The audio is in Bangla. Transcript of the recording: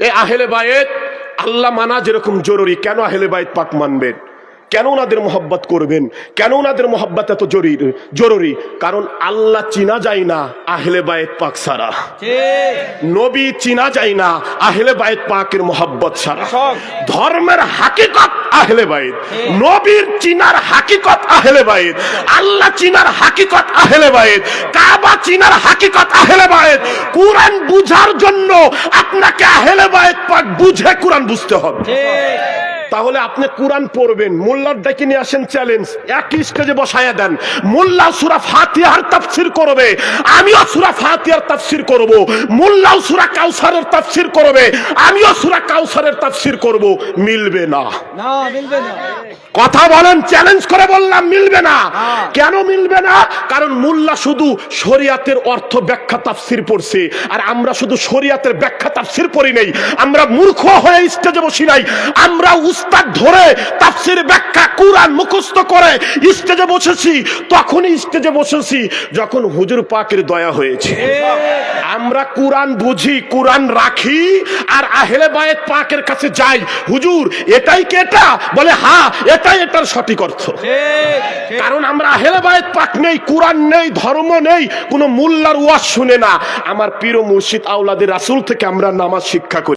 এই আহেলে বায়েত আল্লাহ মানা যেরকম জরুরি কেন আহেলে বায়েত পাক মানবেন? কেন ওনাদের মোহব্বত করবেন? কেন ওনাদের মোহব্বত এত জরুরি? জরুরি? কারণ আল্লাহ চিনা যায় না আহলে বায়েত পাক সারা নবী চিনা যায় না আহলে বায়েত পাকের মোহব্বত সারা ধর্মের হাকিকত আহলে বাইত। নবীর চিনার হাকিকত আহলে বাইত। আল্লাহ চিনার হাকিকত আহলে বাইত। কাবা চিনার হাকিকত আহলে বাইত। কোরআন বুঝার জন্য আপনাকে আহলে বাইত পাক বুঝে কোরআন বুঝতে হবে। তাহলে আপনি কোরআন পড়বেন মোল্লার ডেকে নিয়ে আসেন চ্যালেঞ্জ একই স্টেজে বসায়া দেন। মোল্লা সুরা ফাতিহার তাফসির করবে আমিও সুরা ফাতিহার তাফসির করব মোল্লাও সুরা কাউসারের তাফসির করবে আমিও সুরা কাউসারের তাফসির করব মিলবে না। না মিলবে না। কথা বলেন চ্যালেঞ্জ করে বললাম মিলবে না। কেন মিলবে না? কারণ মোল্লা শুধু শরিয়াতের অর্থ ব্যাখ্যা তাফসির পড়ছে আর আমরা শুধু শরিয়াতের ব্যাখ্যা তাফসির পড়ি নাই। আমরা মূর্খ হয়ে স্টেজে বসি নাই। আমরা উস্তাদ ধরে তাফসির ব্যাখ্যা কুরআন মুখস্থ করে স্টেজে বসেছি, তখনই স্টেজে বসেছি, যখন হুজুর পাকের দয়া হয়েছে। আমরা কোরআন বুঝি, কোরআন রাখি, আর আহেলে বায়েত পাকের কাছে যাই। হুজুর, এটাই কি এটা? বলে হ্যাঁ এটাই এটার সঠিক অর্থ। কারণ আমরা আহেলে বায়েত পাক নেই, কোরআন নেই, ধর্ম নেই, কোনো মোল্লার ওয়াজ শুনে না। আমার প্রিয় মুর্শিদ আউলাদের রাসূল থেকে আমরা নামাজ শিক্ষা করি।